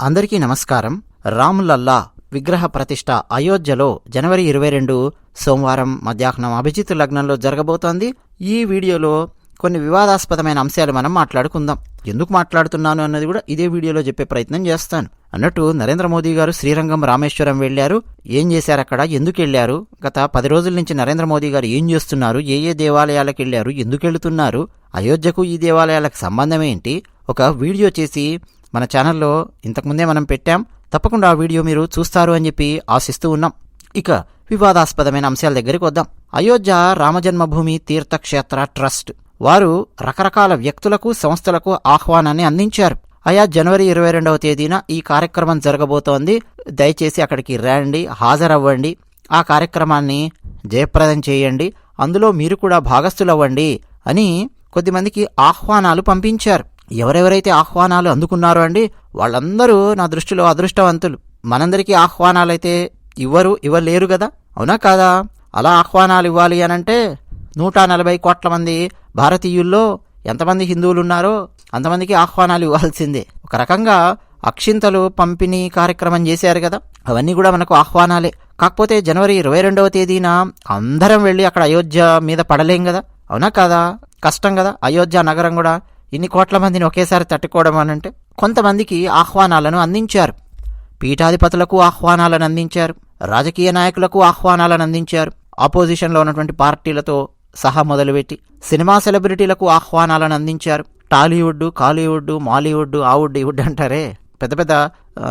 అందరికీ నమస్కారం. రాములల్లా విగ్రహ ప్రతిష్ట అయోధ్యలో జనవరి ఇరవై రెండు సోమవారం మధ్యాహ్నం అభిజిత్ లగ్నంలో జరగబోతోంది. ఈ వీడియోలో కొన్ని వివాదాస్పదమైన అంశాలు మనం మాట్లాడుకుందాం. ఎందుకు మాట్లాడుతున్నాను అన్నది కూడా ఇదే వీడియోలో చెప్పే ప్రయత్నం చేస్తాను. అన్నట్టు నరేంద్ర మోదీ గారు శ్రీరంగం రామేశ్వరం వెళ్ళారు ఏం చేశారు అక్కడ? ఎందుకు వెళ్ళారు గత పది రోజుల నుంచి నరేంద్ర మోదీ గారు ఏం చేస్తున్నారు? ఏ ఏ దేవాలయాలకు వెళ్ళారు ఎందుకు వెళుతున్నారు? అయోధ్యకు ఈ దేవాలయాలకు సంబంధం ఏంటి? ఒక వీడియో చేసి మన ఛానల్లో ఇంతకుముందే మనం పెట్టాం. తప్పకుండా ఆ వీడియో మీరు చూస్తారు అని చెప్పి ఆశిస్తూ ఉన్నాం. ఇక వివాదాస్పదమైన అంశాల దగ్గరికి వద్దాం. అయోధ్య రామజన్మభూమి తీర్థక్షేత్ర ట్రస్ట్ వారు రకరకాల వ్యక్తులకు సంస్థలకు ఆహ్వానాన్ని అందించారు. అయా జనవరి ఇరవై రెండవ తేదీన ఈ కార్యక్రమం జరగబోతోంది. దయచేసి అక్కడికి రండి హాజరవ్వండి. ఆ కార్యక్రమాన్ని జయప్రదం చేయండి. అందులో మీరు కూడా భాగస్థులవ్వండి అని కొద్దిమందికి ఆహ్వానాలు పంపించారు. ఎవరెవరైతే ఆహ్వానాలు అందుకున్నారో అండి వాళ్ళందరూ నా దృష్టిలో అదృష్టవంతులు. మనందరికీ ఆహ్వానాలైతే ఇవ్వరు ఇవ్వలేరు కదా అవునా కాదా? అలా ఆహ్వానాలు ఇవ్వాలి అనంటే నూట నలభై కోట్ల మంది భారతీయుల్లో ఎంతమంది హిందువులు ఉన్నారో అంతమందికి ఆహ్వానాలు ఇవ్వాల్సిందే. ఒక రకంగా అక్షింతలు పంపిణీ కార్యక్రమం చేశారు కదా అవన్నీ కూడా మనకు ఆహ్వానాలే. కాకపోతే జనవరి ఇరవై రెండవ తేదీన అందరం వెళ్ళి అక్కడ అయోధ్య మీద పడలేం కదా? అవునా కాదా? కష్టం కదా? అయోధ్య నగరం కూడా ఇన్ని కోట్ల మందిని ఒకేసారి తట్టుకోవడం అనంటే కొంతమందికి ఆహ్వానాలను అందించారు. పీఠాధిపతులకు ఆహ్వానాలను అందించారు. రాజకీయ నాయకులకు ఆహ్వానాలను అందించారు. ఆపోజిషన్లో ఉన్నటువంటి పార్టీలతో సహా మొదలుపెట్టి సినిమా సెలబ్రిటీలకు ఆహ్వానాలను అందించారు. టాలీవుడ్ కాలీవుడ్ మాలీవుడ్ ఆవుడ్ ఈవుడ్ ఈ వుడ్ అంటారే? పెద్ద పెద్ద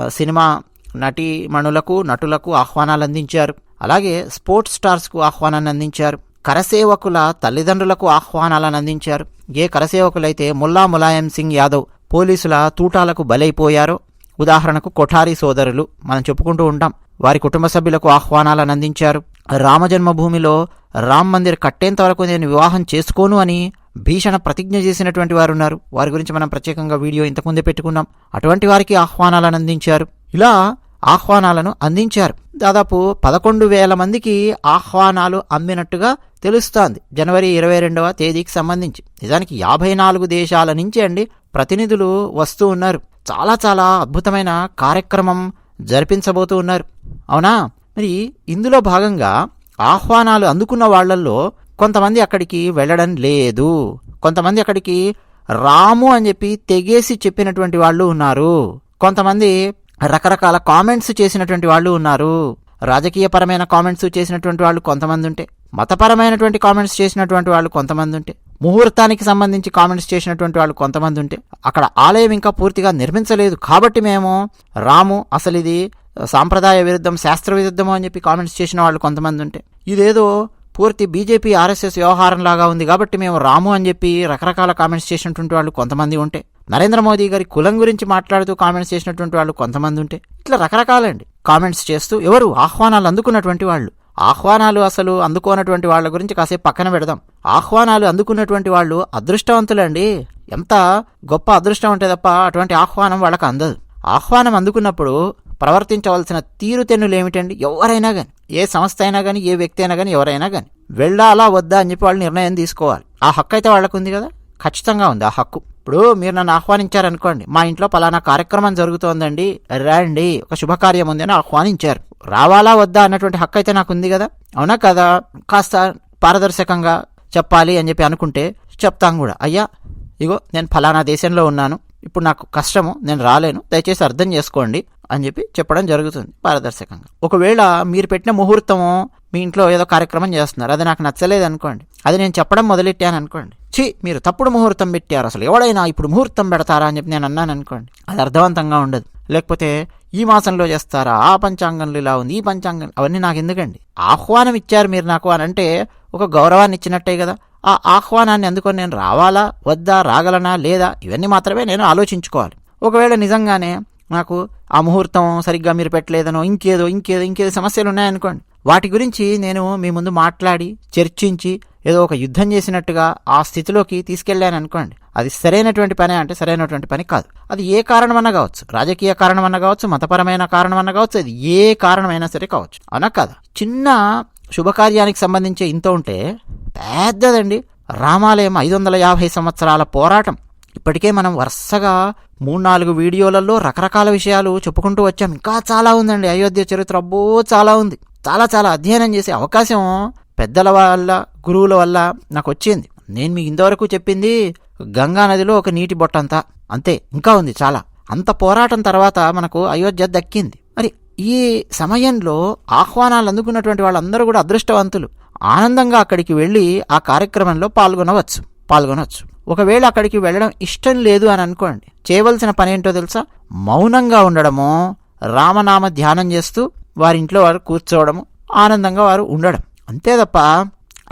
సినిమా నటీమణులకు నటులకు ఆహ్వానాలు అందించారు. అలాగే స్పోర్ట్స్ స్టార్స్కు ఆహ్వానాన్ని అందించారు. కరసేవకుల తల్లిదండ్రులకు ఆహ్వానాలను అందించారు. ఏ కరసేవకులైతే ముల్లా ములాయం సింగ్ యాదవ్ పోలీసుల తూటాలకు బలైపోయారో ఉదాహరణకు కొఠారి సోదరులు మనం చెప్పుకుంటూ ఉంటాం. వారి కుటుంబ సభ్యులకు ఆహ్వానాలను అందించారు. రామజన్మభూమిలో రామ్ మందిర్ కట్టేంత వరకు నేను వివాహం చేసుకోను అని భీషణ ప్రతిజ్ఞ చేసినటువంటి వారు ఉన్నారు వారి గురించి మనం ప్రత్యేకంగా వీడియో ఇంతకుముందే పెట్టుకున్నాం. అటువంటి వారికి ఆహ్వానాలను అందించారు. ఇలా ఆహ్వానాలను అందించారు. దాదాపు పదకొండు వేల మందికి ఆహ్వానాలు అమ్మినట్టుగా తెలుస్తోంది. జనవరి ఇరవై రెండవ తేదీకి సంబంధించి. నిజానికి యాభై నాలుగు దేశాల నుంచి అండి ప్రతినిధులు వస్తూ ఉన్నారు. చాలా చాలా అద్భుతమైన కార్యక్రమం జరిపించబోతూ ఉన్నారు. అవునా? మరి ఇందులో భాగంగా ఆహ్వానాలు అందుకున్న వాళ్ళల్లో కొంతమంది అక్కడికి వెళ్ళడం లేదు. కొంతమంది అక్కడికి రాము అని చెప్పి తెగేసి చెప్పినటువంటి వాళ్ళు ఉన్నారు. కొంతమంది రకరకాల కామెంట్స్ చేసినటువంటి వాళ్ళు ఉన్నారు. రాజకీయపరమైన కామెంట్స్ చేసినటువంటి వాళ్ళు కొంతమంది ఉంటే మతపరమైనటువంటి కామెంట్స్ చేసినటువంటి వాళ్ళు కొంతమంది ఉంటే ముహూర్తానికి సంబంధించి కామెంట్స్ చేసినటువంటి వాళ్ళు కొంతమంది ఉంటే అక్కడ ఆలయం ఇంకా పూర్తిగా నిర్మించలేదు. కాబట్టి మేము రాము అసలు ఇది సాంప్రదాయ విరుద్ధం శాస్త్ర విరుద్ధము అని చెప్పి కామెంట్స్ చేసిన వాళ్ళు కొంతమంది ఉంటే ఇదేదో పూర్తి బీజేపీ ఆర్ఎస్ఎస్ వ్యవహారం లాగా ఉంది కాబట్టి మేము రాము అని చెప్పి రకరకాల కామెంట్స్ చేసినటువంటి వాళ్ళు కొంతమంది ఉంటే నరేంద్ర మోదీ గారి కులం గురించి మాట్లాడుతూ కామెంట్స్ చేసినటువంటి వాళ్ళు కొంతమంది ఉంటే ఇట్లా రకరకాలండి. కామెంట్స్ చేస్తూ ఎవరు ఆహ్వానాలు అందుకున్నటువంటి వాళ్ళు? ఆహ్వానాలు అసలు అందుకోనటువంటి వాళ్ళ గురించి కాసేపు పక్కన పెడదాం. ఆహ్వానాలు అందుకున్నటువంటి వాళ్ళు అదృష్టవంతులండి. ఎంత గొప్ప అదృష్టం ఉంటే తప్ప అటువంటి ఆహ్వానం వాళ్ళకి అందదు. ఆహ్వానం అందుకున్నప్పుడు ప్రవర్తించవలసిన తీరుతెన్నులు ఏమిటండి? ఎవరైనా కానీ ఏ సంస్థ అయినా కానీ ఏ వ్యక్తి అయినా కానీ ఎవరైనా కానీ వెళ్ళాలా వద్దా అని చెప్పి వాళ్ళు నిర్ణయం తీసుకోవాలి. ఆ హక్కు అయితే వాళ్ళకు ఉంది కదా? ఖచ్చితంగా ఉంది ఆ హక్కు. ఇప్పుడు మీరు నన్ను ఆహ్వానించారనుకోండి మా ఇంట్లో పలానా కార్యక్రమం జరుగుతోందండి రండి ఒక శుభకార్యం ఉంది అని ఆహ్వానించారు. రావాలా వద్దా అన్నటువంటి హక్కు అయితే నాకు ఉంది కదా? అవునా కదా? కాస్త పారదర్శకంగా చెప్పాలి అని చెప్పి అనుకుంటే చెప్తాం కూడా. అయ్యా ఇగో నేను ఫలానా దేశంలో ఉన్నాను ఇప్పుడు నాకు కష్టము నేను రాలేను దయచేసి అర్థం చేసుకోండి అని చెప్పి చెప్పడం జరుగుతుంది పారదర్శకంగా. ఒకవేళ మీరు పెట్టిన ముహూర్తము మీ ఇంట్లో ఏదో కార్యక్రమం చేస్తున్నారు అది నాకు నచ్చలేదు అనుకోండి. అది నేను చెప్పడం మొదలెట్టాను అనుకోండి. ఛీ మీరు తప్పుడు ముహూర్తం పెట్టారు అసలు. ఎవడైనా ఇప్పుడు ముహూర్తం పెడతారా అని చెప్పి నేను అన్నాను అనుకోండి. అది అర్థవంతంగా ఉండదు. లేకపోతే ఈ మాసంలో చేస్తారా? ఆ పంచాంగంలో ఇలా ఉంది ఈ పంచాంగం అవన్నీ నాకు ఎందుకండి? ఆహ్వానం ఇచ్చారు మీరు నాకు అని అంటే ఒక గౌరవాన్ని ఇచ్చినట్టే కదా. ఆ ఆహ్వానాన్ని అందుకొని నేను రావాలా వద్దా రాగలనా లేదా? ఇవన్నీ మాత్రమే నేను ఆలోచించుకోవాలి. ఒకవేళ నిజంగానే నాకు ఆ ముహూర్తం సరిగ్గా మీరు పెట్టలేదనో ఇంకేదో ఇంకేదో ఇంకేదో సమస్యలు ఉన్నాయనుకోండి వాటి గురించి నేను మీ ముందు మాట్లాడి చర్చించి ఏదో ఒక యుద్ధం చేసినట్టుగా ఆ స్థితిలోకి తీసుకెళ్ళాను అనుకోండి అది సరైనటువంటి పని అంటే సరైనటువంటి పని కాదు. అది ఏ కారణమన్నా కావచ్చు. రాజకీయ కారణమన్నా కావచ్చు మతపరమైన కారణమన్నా కావచ్చు అది ఏ కారణమైనా సరే కావచ్చు. అవునా కదా? చిన్న శుభకార్యానికి సంబంధించి ఇంత ఉంటే పెద్దదండి. రామాలయం ఐదు వందల యాభై సంవత్సరాల పోరాటం. ఇప్పటికే మనం వరుసగా మూడు నాలుగు వీడియోలలో రకరకాల విషయాలు చెప్పుకుంటూ వచ్చాం. ఇంకా చాలా ఉందండి. అయోధ్య చరిత్ర అబ్బో చాలా ఉంది. చాలా చాలా అధ్యయనం చేసే అవకాశం పెద్దల వల్ల గురువుల వల్ల నాకు వచ్చింది. నేను మీకు ఇంతవరకు చెప్పింది గంగా నదిలో ఒక నీటి బొట్టంతా. అంతే. ఇంకా ఉంది చాలా. అంత పోరాటం తర్వాత మనకు అయోధ్య దక్కింది. మరి ఈ సమయంలో ఆహ్వానాలు అందుకున్నటువంటి వాళ్ళందరూ కూడా అదృష్టవంతులు. ఆనందంగా అక్కడికి వెళ్ళి ఆ కార్యక్రమంలో పాల్గొనవచ్చు పాల్గొనవచ్చు. ఒకవేళ అక్కడికి వెళ్ళడం ఇష్టం లేదు అని అనుకోండి. చేయవలసిన పని ఏంటో తెలుసా? మౌనంగా ఉండడము రామనామ ధ్యానం చేస్తూ వారి ఇంట్లో వారు కూర్చోవడము ఆనందంగా వారు ఉండడం. అంతే తప్ప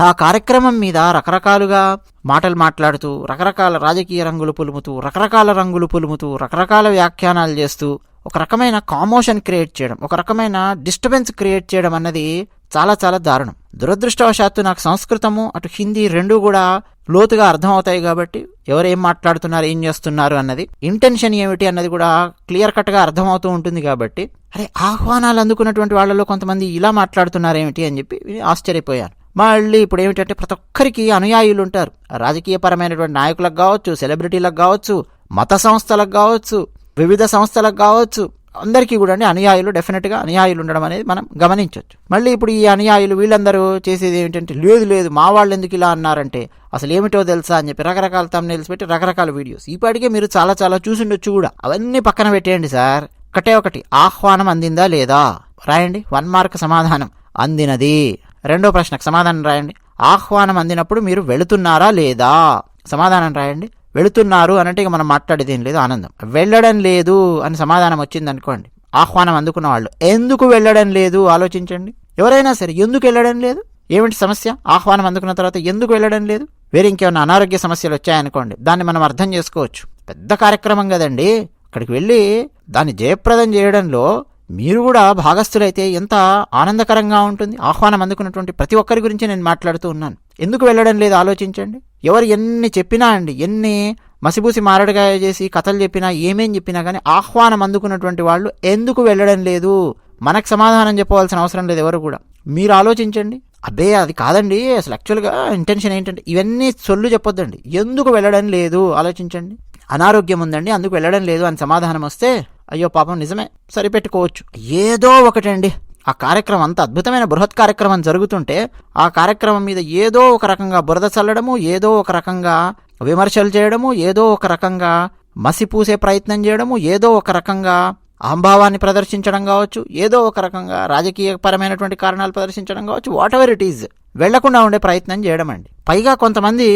ఆ కార్యక్రమం మీద రకరకాలుగా మాటలు మాట్లాడుతూ రకరకాల రాజకీయ రంగులు పులుముతూ రకరకాల రంగులు పులుముతూ రకరకాల వ్యాఖ్యానాలు చేస్తూ ఒక రకమైన కామోషన్ క్రియేట్ చేయడం ఒక రకమైన డిస్టర్బెన్స్ క్రియేట్ చేయడం అన్నది చాలా చాలా దారుణం. దురదృష్టవశాత్తు నాకు సంస్కృతము అటు హిందీ రెండూ కూడా లోతుగా అర్థమవుతాయి కాబట్టి ఎవరు ఏం మాట్లాడుతున్నారు ఏం చేస్తున్నారు అన్నది ఇంటెన్షన్ ఏమిటి అన్నది కూడా క్లియర్ కట్గా అర్థమవుతూ ఉంటుంది కాబట్టి అరే ఆహ్వానాలు అందుకున్నటువంటి వాళ్ళలో కొంతమంది ఇలా మాట్లాడుతున్నారు ఏమిటి అని చెప్పి ఆశ్చర్యపోయాను. మళ్ళీ ఇప్పుడు ఏమిటంటే ప్రతి ఒక్కరికి అనుయాయులు ఉంటారు. రాజకీయపరమైనటువంటి నాయకులకు కావచ్చు సెలబ్రిటీలకు కావచ్చు మత సంస్థలకు కావచ్చు వివిధ సంస్థలకు కావచ్చు అందరికీ కూడా అండి. అనుయాయులు డెఫినెట్గా అనుయాయులు ఉండడం అనేది మనం గమనించవచ్చు. మళ్ళీ ఇప్పుడు ఈ అనుయాయులు వీళ్ళందరూ చేసేది ఏమిటంటే లేదు లేదు మా వాళ్ళు ఎందుకు ఇలా అన్నారంటే అసలు ఏమిటో తెలుసా అని చెప్పి రకరకాల తమ్నేల్స్ పెట్టి రకరకాల వీడియోస్ ఇప్పటికే మీరు చాలా చాలా చూసిండొచ్చు కూడా. అవన్నీ పక్కన పెట్టేయండి సార్. ఒకటే ఒకటి ఆహ్వానం అందిందా లేదా? రాయండి. వన్ మార్క్ సమాధానం అందినది. రెండో ప్రశ్నకు సమాధానం రాయండి. ఆహ్వానం అందినప్పుడు మీరు వెళుతున్నారా లేదా? సమాధానం రాయండి. వెళుతున్నారు అనంటే ఇక మనం మాట్లాడేది ఏం లేదు ఆనందం. వెళ్ళడం లేదు అని సమాధానం వచ్చింది అనుకోండి. ఆహ్వానం అందుకున్న వాళ్ళు. ఎందుకు వెళ్ళడం లేదు? ఆలోచించండి. ఎవరైనా సరే ఎందుకు వెళ్ళడం లేదు? ఏమిటి సమస్య? ఆహ్వానం అందుకున్న తర్వాత ఎందుకు వెళ్ళడం లేదు? వేరే ఇంకేమైనా అనారోగ్య సమస్యలు వచ్చాయనుకోండి దాన్ని మనం అర్థం చేసుకోవచ్చు. పెద్ద కార్యక్రమం కదండి. అక్కడికి వెళ్ళి దాన్ని జయప్రదం చేయడంలో మీరు కూడా భాగస్థులైతే ఎంత ఆనందకరంగా ఉంటుంది. ఆహ్వానం అందుకున్నటువంటి ప్రతి ఒక్కరి గురించి నేను మాట్లాడుతూ ఉన్నాను. ఎందుకు వెళ్ళడం లేదు? ఆలోచించండి. ఎవరు ఎన్ని చెప్పినా అండి ఎన్ని మసిబూసి మారడుగా చేసి కథలు చెప్పినా ఏమేం చెప్పినా కానీ ఆహ్వానం అందుకున్నటువంటి వాళ్ళు ఎందుకు వెళ్ళడం లేదు? మనకు సమాధానం చెప్పవలసిన అవసరం లేదు ఎవరు కూడా. మీరు ఆలోచించండి. అబ్బే అది కాదండి. అసలు యాక్చువల్గా ఇంటెన్షన్ ఏంటంటే ఇవన్నీ సొల్లు చెప్పొద్దండి. ఎందుకు వెళ్ళడం లేదు? ఆలోచించండి. అనారోగ్యం ఉందండి అందుకు వెళ్ళడం లేదు అని సమాధానం వస్తే అయ్యో పాపం నిజమే సరిపెట్టుకోవచ్చు. ఏదో ఒకటండి. ఆ కార్యక్రమం అంత అద్భుతమైన బృహత్ కార్యక్రమం జరుగుతుంటే ఆ కార్యక్రమం మీద ఏదో ఒక రకంగా బురద చల్లడము ఏదో ఒక రకంగా విమర్శలు చేయడము ఏదో ఒక రకంగా మసి పూసే ప్రయత్నం చేయడము ఏదో ఒక రకంగా అహంభావాన్ని ప్రదర్శించడం కావచ్చు ఏదో ఒక రకంగా రాజకీయపరమైనటువంటి కారణాలు ప్రదర్శించడం కావచ్చు వాట్ ఎవర్ ఇట్ ఈజ్ వెళ్ళకుండా ఉండే ప్రయత్నం చేయడం అండి పైగా కొంతమంది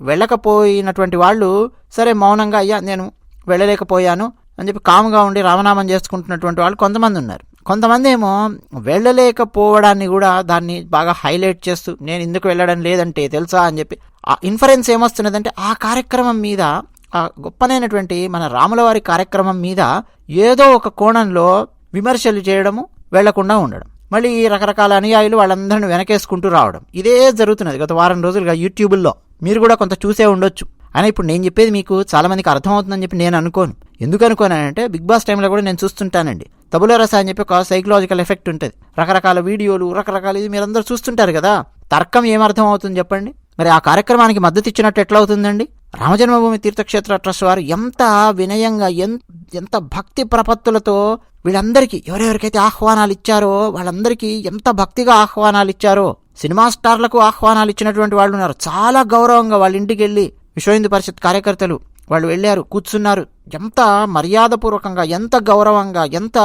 వెళ్ళకపోయినటువంటి వాళ్ళు సరే మౌనంగా అయ్యా నేను వెళ్ళలేకపోయాను అని చెప్పి కాముగా ఉండి రామనామం చేసుకుంటున్నటువంటి వాళ్ళు కొంతమంది ఉన్నారు. కొంతమంది ఏమో వెళ్ళలేకపోవడాన్ని కూడా దాన్ని బాగా హైలైట్ చేస్తూ నేను ఎందుకు వెళ్ళడం లేదంటే తెలుసా అని చెప్పి ఆ ఇన్ఫరెన్స్ ఏమొస్తున్నదంటే ఆ కార్యక్రమం మీద ఆ గొప్పనైనటువంటి మన రాములవారి కార్యక్రమం మీద ఏదో ఒక కోణంలో విమర్శలు చేయడము వెళ్ళకుండా ఉండడం. మళ్ళీ ఈ రకరకాల అనుయాయులు వాళ్ళందరిని వెనకేసుకుంటూ రావడం. ఇదే జరుగుతున్నది గత వారం రోజులుగా యూట్యూబుల్లో మీరు కూడా కొంత చూసే ఉండొచ్చు. అని ఇప్పుడు నేను చెప్పేది మీకు చాలామందికి అర్థమవుతుందని చెప్పి నేను అనుకోను. ఎందుకు అనుకోనంటే బిగ్ బాస్ టైంలో కూడా నేను చూస్తుంటానండి. తబుల రస అని చెప్పి ఒక సైకలాజికల్ ఎఫెక్ట్ ఉంటుంది. రకరకాల వీడియోలు రకరకాల ఇది మీరందరూ చూస్తుంటారు కదా. తర్కం ఏమర్థం అవుతుంది చెప్పండి? మరి ఆ కార్యక్రమానికి మద్దతు ఇచ్చినట్టు ఎట్లా అవుతుందండి? రామజన్మభూమి తీర్థక్షేత్ర ట్రస్ట్ వారు ఎంత వినయంగా ఎంత భక్తి ప్రపత్తులతో వీళ్ళందరికీ ఎవరెవరికైతే ఆహ్వానాలు ఇచ్చారో వాళ్ళందరికీ ఎంత భక్తిగా ఆహ్వానాలు ఇచ్చారో సినిమా స్టార్లకు ఆహ్వానాలు ఇచ్చినటువంటి వాళ్ళు ఉన్నారు. చాలా గౌరవంగా వాళ్ళ ఇంటికి వెళ్ళి విశ్వ హిందూ పరిషత్ కార్యకర్తలు వాళ్ళు వెళ్ళారు కూర్చున్నారు. ఎంత మర్యాదపూర్వకంగా ఎంత గౌరవంగా ఎంత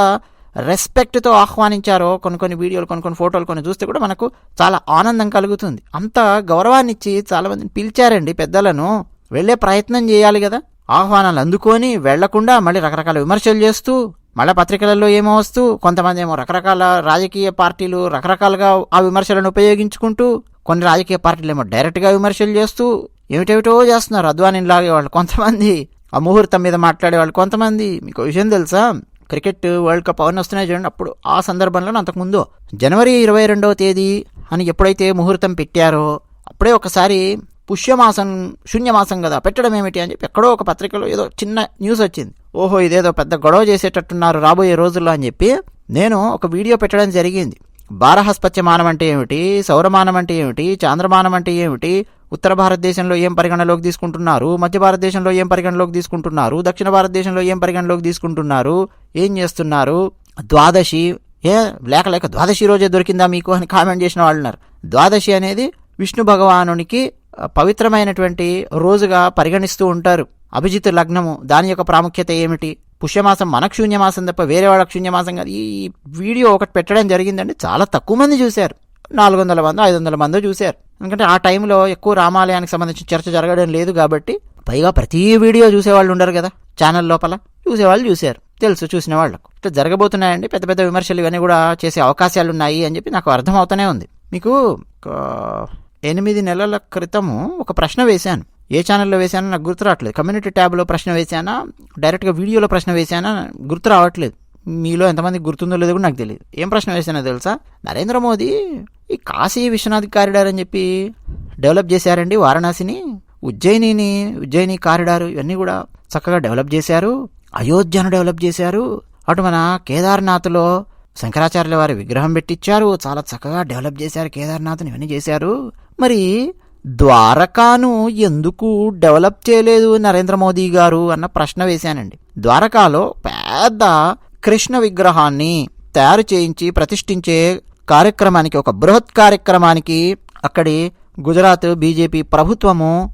రెస్పెక్ట్తో ఆహ్వానించారో కొన్ని కొన్ని వీడియోలు కొన్ని కొన్ని ఫోటోలు కొన్ని చూస్తే కూడా మనకు చాలా ఆనందం కలుగుతుంది. అంత గౌరవాన్నిచ్చి చాలామందిని పిలిచారండి పెద్దలను. వెళ్ళే ప్రయత్నం చేయాలి కదా. ఆహ్వానాలు అందుకొని వెళ్ళకుండా మళ్ళీ రకరకాల విమర్శలు చేస్తూ మళ్ళీ పత్రికలలో ఏమో వస్తూ కొంతమంది ఏమో రకరకాల రాజకీయ పార్టీలు రకరకాలుగా ఆ విమర్శలను ఉపయోగించుకుంటూ కొన్ని రాజకీయ పార్టీలు ఏమో డైరెక్ట్గా విమర్శలు చేస్తూ ఏమిటేమిటో చేస్తున్నారు? అద్వానీలాగే వాళ్ళు కొంతమంది. ఆ ముహూర్తం మీద మాట్లాడే వాళ్ళు కొంతమంది. మీకు విషయం తెలుసా? క్రికెట్ వరల్డ్ కప్ అవన్నీ వస్తున్నాయి చూడండి. అప్పుడు ఆ సందర్భంలో అంతకుముందు జనవరి ఇరవై రెండవ తేదీ అని ఎప్పుడైతే ముహూర్తం పెట్టారో అప్పుడే ఒకసారి పుష్యమాసం శూన్యమాసం కదా పెట్టడం ఏమిటి అని చెప్పి ఎక్కడో ఒక పత్రికలో ఏదో చిన్న న్యూస్ వచ్చింది. ఓహో ఇదేదో పెద్ద గొడవ చేసేటట్టున్నారు రాబోయే రోజుల్లో అని చెప్పి నేను ఒక వీడియో పెట్టడం జరిగింది. బారహస్పత్యమానం అంటే ఏమిటి? సౌరమానం అంటే ఏమిటి? చాంద్రమానం అంటే ఏమిటి? ఉత్తర భారతదేశంలో ఏం పరిగణలోకి తీసుకుంటున్నారు? మధ్య భారతదేశంలో ఏం పరిగణలోకి తీసుకుంటున్నారు? దక్షిణ భారతదేశంలో ఏం పరిగణలోకి తీసుకుంటున్నారు? ఏం చేస్తున్నారు? ద్వాదశి. ఏ లేక లేక ద్వాదశి రోజే దొరికిందా మీకు అని కామెంట్ చేసిన వాళ్ళు ఉన్నారు. ద్వాదశి అనేది విష్ణు భగవానునికి పవిత్రమైనటువంటి రోజుగా పరిగణిస్తూ ఉంటారు. అభిజిత్ లగ్నము దాని యొక్క ప్రాముఖ్యత ఏమిటి? పుష్యమాసం మనకు శూన్యమాసం తప్ప వేరే వాళ్ళకి శూన్యమాసం కాదు. ఈ వీడియో ఒకటి పెట్టడం జరిగిందండి. చాలా తక్కువ మంది చూశారు. నాలుగు వందల మంది ఐదు వందల మంది చూశారు. ఎందుకంటే ఆ టైంలో ఎక్కువ రామాలయానికి సంబంధించిన చర్చ జరగడం లేదు కాబట్టి పైగా ప్రతి వీడియో చూసేవాళ్ళు ఉండరు కదా. ఛానల్ లోపల చూసేవాళ్ళు చూశారు. తెలుసు చూసిన వాళ్ళకు. ఇట్లా జరగబోతున్నాయండి. పెద్ద పెద్ద విమర్శలు ఇవన్నీ కూడా చేసే అవకాశాలు ఉన్నాయి అని చెప్పి నాకు అర్థమవుతూనే ఉంది. మీకు ఎనిమిది నెలల క్రితము ఒక ప్రశ్న వేశాను. ఏ ఛానల్లో వేశానో నాకు గుర్తు రావట్లేదు. కమ్యూనిటీ ట్యాబ్లో ప్రశ్న వేశానా? డైరెక్ట్గా వీడియోలో ప్రశ్న వేశానా? గుర్తు రావట్లేదు. మీలో ఎంతమంది గుర్తుందో లేదో కూడా నాకు తెలియదు. ఏం ప్రశ్న వేశానో తెలుసా? నరేంద్ర మోదీ ఈ కాశీ విశ్వనాథ్ కారిడార్ అని చెప్పి డెవలప్ చేశారండి వారణాసిని. ఉజ్జయినిని ఉజ్జయిని కారిడార్ ఇవన్నీ కూడా చక్కగా డెవలప్ చేశారు. అయోధ్యను డెవలప్ చేశారు. అటు మన కేదార్నాథ్లో శంకరాచార్యుల వారి విగ్రహం పెట్టించారు చాలా చక్కగా డెవలప్ చేశారు కేదార్నాథ్ని ఇవన్నీ చేశారు. మరి ద్వారకాను ఎందుకు డెవలప్ చేయలేదు నరేంద్ర మోదీ గారు అన్న ప్రశ్న వేశానండి. ద్వారకాలో పెద్ద కృష్ణ విగ్రహాన్ని తయారు చేయించి ప్రతిష్ఠించే కార్యక్రమానికి ఒక బృహత్ కార్యక్రమానికి అక్కడి గుజరాత్ బీజేపీ ప్రభుత్వము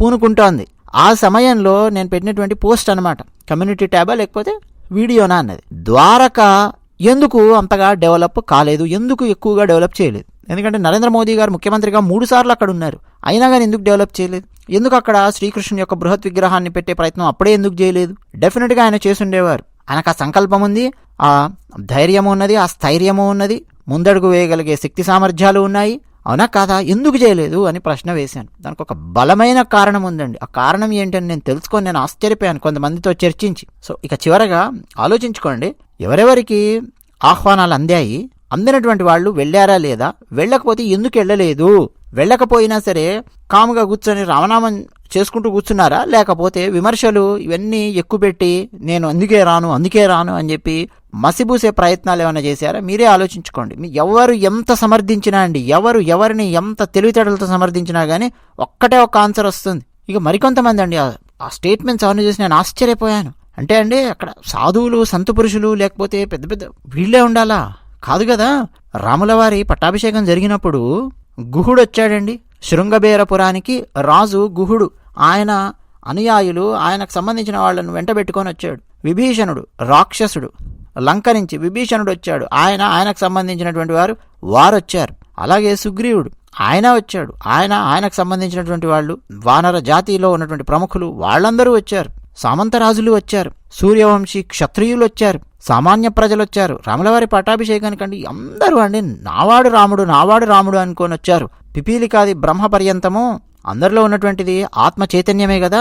పూనుకుంటోంది. ఆ సమయంలో నేను పెట్టినటువంటి పోస్ట్ అనమాట కమ్యూనిటీ ట్యాబా లేకపోతే వీడియోనా అన్నది. ద్వారక ఎందుకు అంతగా డెవలప్ కాలేదు? ఎందుకు ఎక్కువగా డెవలప్ చేయలేదు? ఎందుకంటే నరేంద్ర మోదీ గారు ముఖ్యమంత్రిగా మూడు సార్లు అక్కడ ఉన్నారు. అయినా కానీ ఎందుకు డెవలప్ చేయలేదు? ఎందుకు అక్కడ శ్రీకృష్ణుని యొక్క బృహత్ విగ్రహాన్ని పెట్టే ప్రయత్నం అప్పుడే ఎందుకు చేయలేదు? డెఫినెట్గా ఆయన చేసుండేవారు ఆయనకు ఆ సంకల్పం ఉంది ఆ ధైర్యము ఉన్నది ఆ స్థైర్యము ఉన్నది. ముందడుగు వేయగలిగే శక్తి సామర్థ్యాలు ఉన్నాయి. అవునా కాదా? ఎందుకు చేయలేదు అని ప్రశ్న వేశాను. దానికి ఒక బలమైన కారణం ఉందండి. ఆ కారణం ఏంటని నేను తెలుసుకొని నేను ఆశ్చర్యపోయాను కొంతమందితో చర్చించి. సో ఇక చివరగా ఆలోచించుకోండి. ఎవరెవరికి ఆహ్వానాలు అందాయి? అందినటువంటి వాళ్ళు వెళ్ళారా లేదా? వెళ్ళకపోతే ఎందుకు వెళ్ళలేదు? వెళ్ళకపోయినా సరే కాముగా కూర్చొని రామనామం చేసుకుంటూ కూర్చున్నారా? లేకపోతే విమర్శలు ఇవన్నీ ఎక్కుపెట్టి నేను అందుకే రాను అందుకే రాను అని చెప్పి మసిబూసే ప్రయత్నాలు ఏమైనా చేశారా? మీరే ఆలోచించుకోండి. మీ ఎవరు ఎంత సమర్థించినా అండి ఎవరు ఎవరిని ఎంత తెలివితేటలతో సమర్థించినా కానీ ఒక్కటే ఒక ఆన్సర్ వస్తుంది. ఇక మరికొంతమంది అండి ఆ- స్టేట్మెంట్స్ అవన్నీ చూసి నేను ఆశ్చర్యపోయాను. అంటే అండి అక్కడ సాధువులు సంత పురుషులు లేకపోతే పెద్ద పెద్ద వీళ్ళే ఉండాలా? కాదు కదా రాములవారి పట్టాభిషేకం జరిగినప్పుడు గుహుడు వచ్చాడండి. శృంగబేరపురానికి రాజు గుహుడు. ఆయన అనుయాయులు ఆయనకు సంబంధించిన వాళ్ళను వెంటబెట్టుకొని వచ్చాడు. విభీషణుడు రాక్షసుడు లంక నుంచి విభీషణుడు వచ్చాడు. ఆయన ఆయనకు సంబంధించినటువంటి వారు వారు వచ్చారు. అలాగే సుగ్రీవుడు ఆయన వచ్చాడు. ఆయన ఆయనకు సంబంధించినటువంటి వాళ్ళు వానర జాతిలో ఉన్నటువంటి ప్రముఖులు వాళ్ళందరూ వచ్చారు. సామంతరాజులు వచ్చారు. సూర్యవంశీ క్షత్రియులు వచ్చారు. సామాన్య ప్రజలు వచ్చారు రాములవారి పట్టాభిషేకానికండి. అందరూ అండి నావాడు రాముడు నావాడు రాముడు అనుకొని వచ్చారు పిపీలికాది బ్రహ్మ పర్యంతము అందరిలో ఉన్నటువంటిది ఆత్మ చైతన్యమే కదా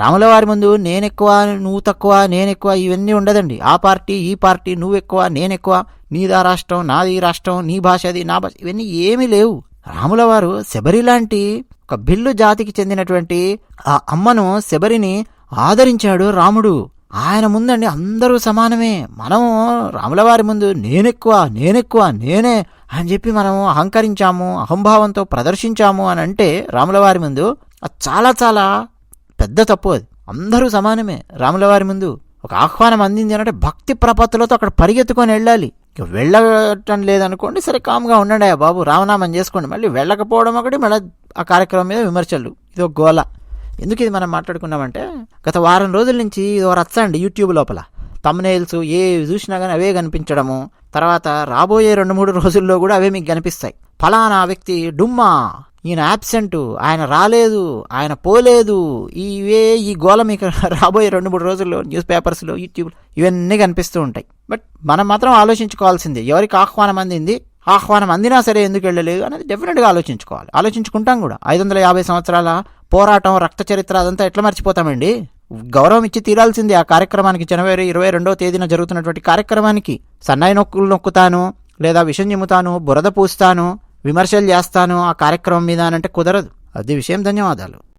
రాములవారి ముందు నేనెక్కువ నువ్వు తక్కువ నేనెక్కువ ఇవన్నీ ఉండదండి. ఆ పార్టీ ఈ పార్టీ నువ్వెక్కువ నేనెక్కువ. నీదా రాష్ట్రం నాది రాష్ట్రం నీ భాషది నా భాష ఇవన్నీ ఏమీ లేవు. రాములవారు శబరి లాంటి ఒక బిల్లు జాతికి చెందినటువంటి ఆ అమ్మను శబరిని ఆదరించాడు రాముడు. ఆయన ముందండి అందరూ సమానమే. మనము రాముల వారి ముందు నేనెక్కువ నేనెక్కువ నేనే అని చెప్పి మనము అహంకరించాము అహంభావంతో ప్రదర్శించాము అని అంటే రాముల వారి ముందు అది చాలా చాలా పెద్ద తప్పు అది. అందరూ సమానమే రాముల వారి ముందు. ఒక ఆహ్వానం అందింది అంటే భక్తి ప్రపత్తులతో అక్కడ పరిగెత్తుకొని వెళ్ళాలి. ఇక వెళ్ళటం లేదనుకోండి సరే కామ్గా ఉండండి అయ్యా బాబు రామనామం చేసుకోండి. మళ్ళీ వెళ్ళకపోవడం ఒకటి మళ్ళీ ఆ కార్యక్రమం మీద విమర్శలు. ఇది ఒక గోల. ఎందుకు ఇది మనం మాట్లాడుకున్నామంటే గత వారం రోజుల నుంచి ఇది ఒక రచ్చ అండి యూట్యూబ్ లోపల. తమ్నేల్స్ ఏ చూసినా కానీ అవే కనిపించడము. తర్వాత రాబోయే రెండు మూడు రోజుల్లో కూడా అవే మీకు కనిపిస్తాయి. ఫలానా వ్యక్తి డుమ్మా. ఈయన యాబ్సెంట్ ఆయన రాలేదు. ఆయన పోలేదు. ఇవే ఈ గోళ మీకు రాబోయే రెండు మూడు రోజుల్లో న్యూస్ పేపర్స్లో యూట్యూబ్లో ఇవన్నీ కనిపిస్తూ ఉంటాయి. బట్ మనం మాత్రం ఆలోచించుకోవాల్సిందే. ఎవరికి ఆహ్వానం అందింది? ఆహ్వానం అందినా సరే ఎందుకు వెళ్ళలేదు? అనేది డెఫినెట్గా ఆలోచించుకోవాలి. ఆలోచించుకుంటాం కూడా. ఐదు వందల యాభై సంవత్సరాల పోరాటం రక్త చరిత్ర అదంతా ఎట్లా మర్చిపోతామండి? గౌరవం ఇచ్చి తీరాల్సింది ఆ కార్యక్రమానికి. జనవరి ఇరవై రెండవ తేదీన జరుగుతున్నటువంటి కార్యక్రమానికి సన్నాయి నొక్కులు నొక్కుతాను లేదా విషం చిమ్ముతాను బురద పూస్తాను విమర్శలు చేస్తాను ఆ కార్యక్రమం మీద అని అంటే కుదరదు. అది విషయం ధన్యవాదాలు.